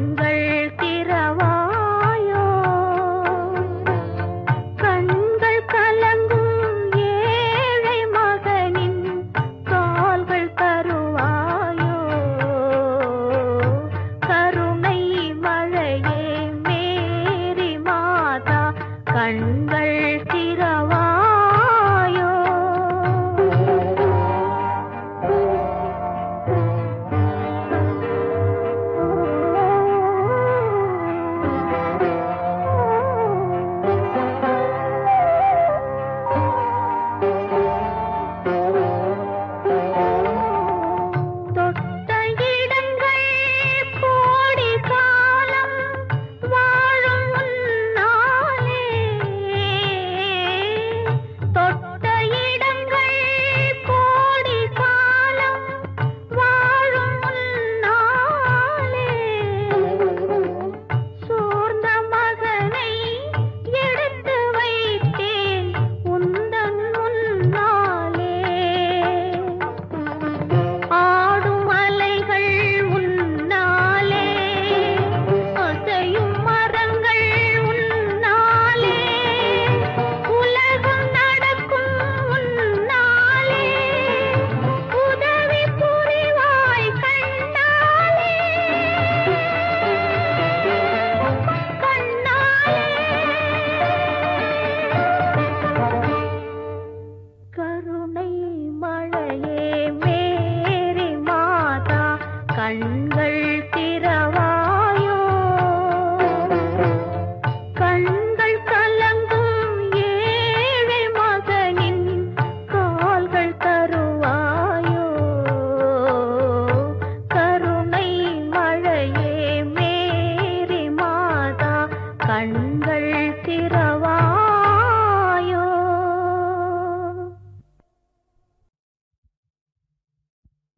கண்கள் திறவா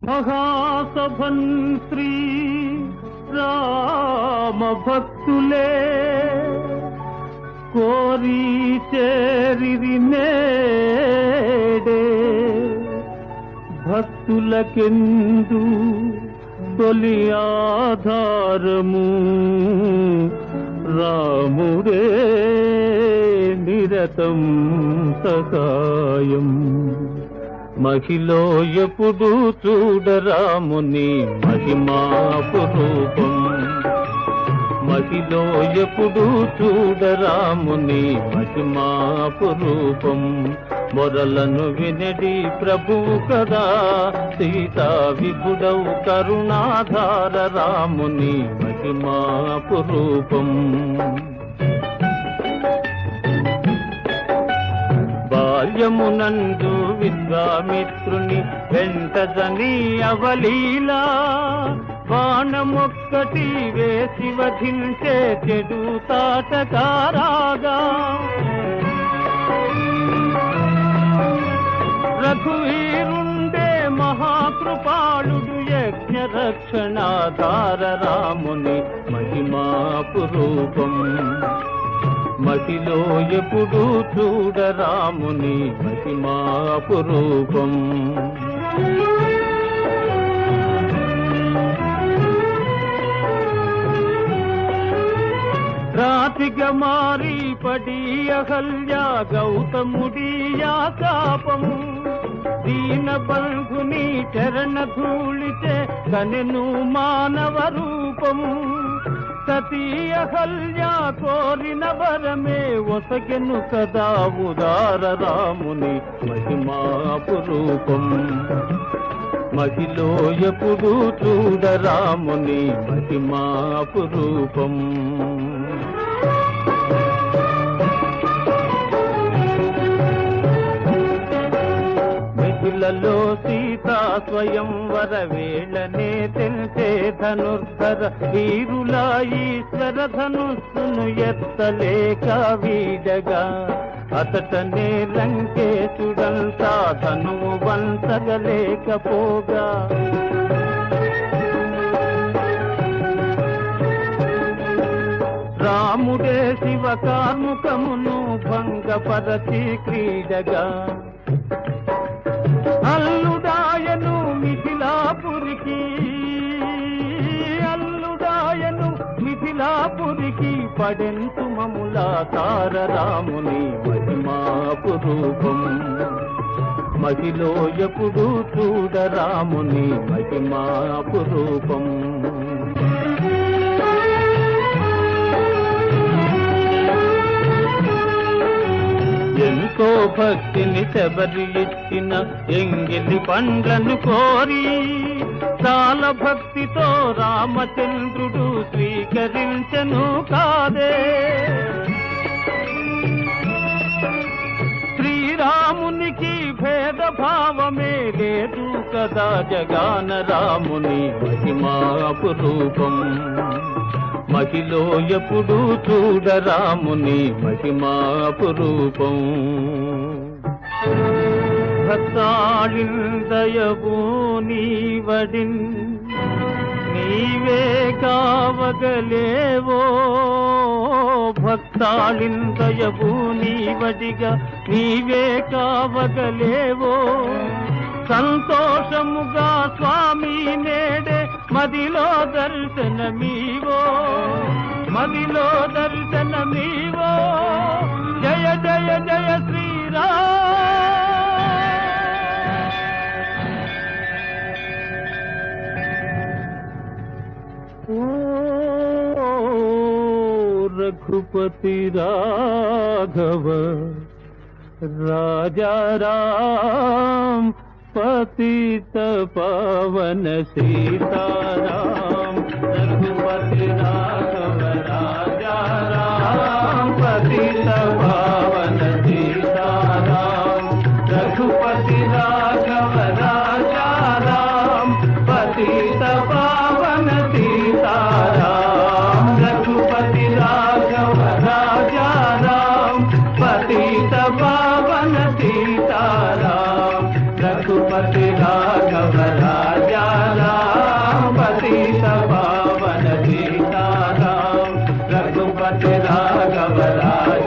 మహాసభన్ శ్రీ రామ భక్తులే కోరి చేరి నేడే. భక్తులకెందు తొలి ఆధారము రాముడే నిరతం సకాయం మహిలో ఎప్పుడు చూడరాముని మహిమాపు రూపం మహిలో ఎప్పుడు చూడరాముని మహిమాపు రూపం మొదలను వినడి ప్రభు కదా సీతా విపుడవు కరుణాధార రాముని మహిమాపు రూపం బాల్యమునందు విశ్వామిత్రుని వెంటజని అవలీలా బాణమొక్కటి వేసి వధించే చెడు తాటకారాగా. రఘువీరుండే మహాకృపాళుడు యజ్ఞ రక్షణాధార రాముని మహిమాపు రూపం మహిలో ఎప్పుడు చూడరాముని మహిమాపు రూపం. రాతిగ మారి పడి అహల్య గౌతముడియా శాపం దీన బంధుని చరణ ధూళితే కనెను మానవ రూపము. సతీయహల్య కోరిన వరమే ఒసగెను కదా ఉదార రాముని మహిమాపురూపం. మదిలో ఎప్పుడు చూడ రాముని మహిమాపురూపం. మహిళలో సీతా స్వయం వరవేళనే ధనుర్ధర వీరుల ఈశ్వర ధనుస్సును ఎత్తలేక వీడగా. అతటనే లంకేశుడంతా ధనువు వంచగలేకపోగా రాముడే శివ కార్ముకమును భంగపరచి క్రీడగా. మిథిలాపురికి పడెంతు మముల తారరాముని మహిమాపు రూపం. మహిలో ఎప్పుడు చూడరాముని మహిమాపు రూపం. ఎంతో భక్తిని శబరి ఎత్తిన ఎంగిలి పండ్లను కోరి భక్తాల భక్తితో రామచంద్రుడు స్వీకరించను కాదే. శ్రీరామునికి భేదభావమే లేదు కదా జగాన రాముని మహిమాపు రూపం. మహిలో ఎప్పుడు చూడ రాముని మహిమాపు మహిమాపురూపం మహిమాపు தயவோ நீவடின் நீவே காவகலேவோ భక్తాళిన్ దయవు నీవడిగా నీవే కావగలేవో సంతోషముగా స్వామి నేడే మదిలో దర్శనమీవో. మదిలో దర్శనమీవో. జయ జయ జయ శ్రీరామ్. रघुपति राघव, राजा राम पति पवन सीता राम रघुपति राघव, राजा राम पति पवन सीता रघुपति राघव राजा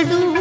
ಮಾತಡು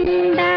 பெயர்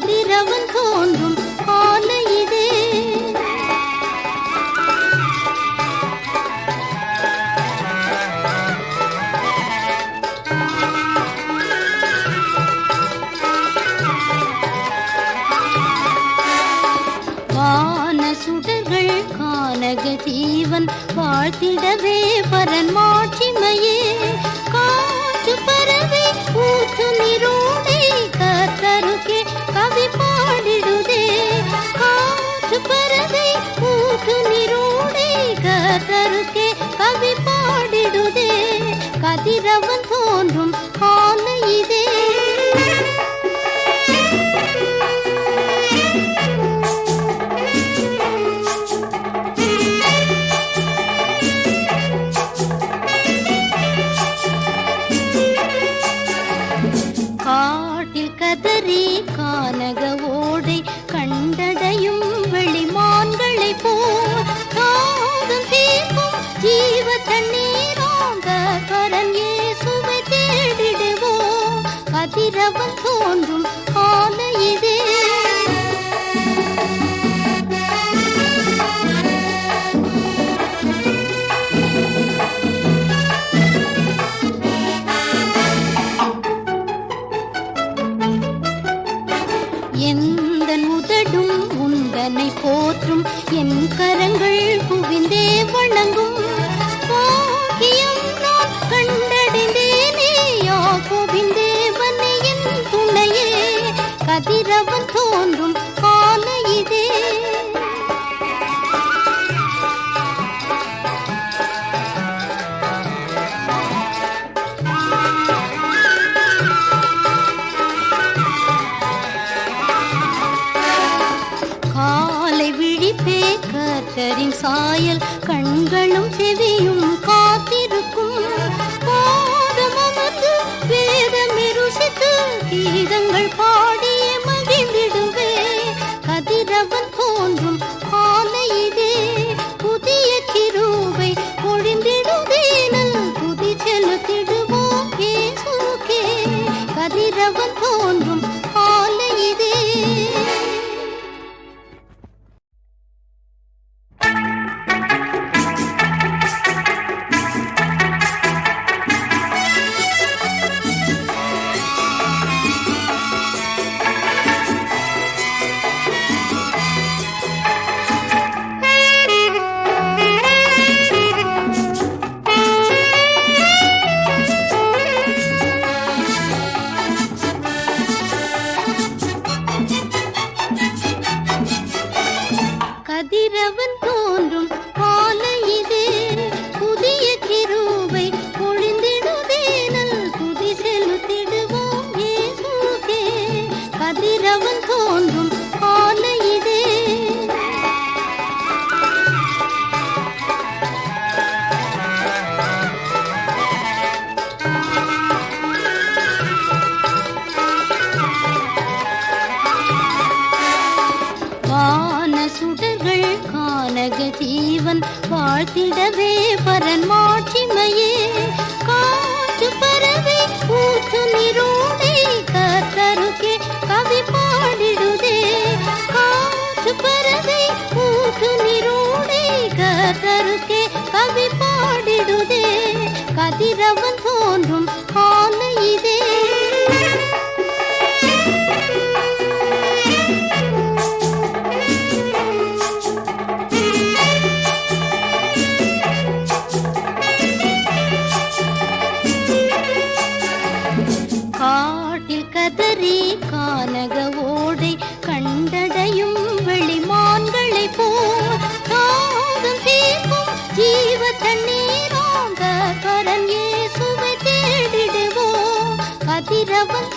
கதிரவன் தோன்றும் கதிரவன்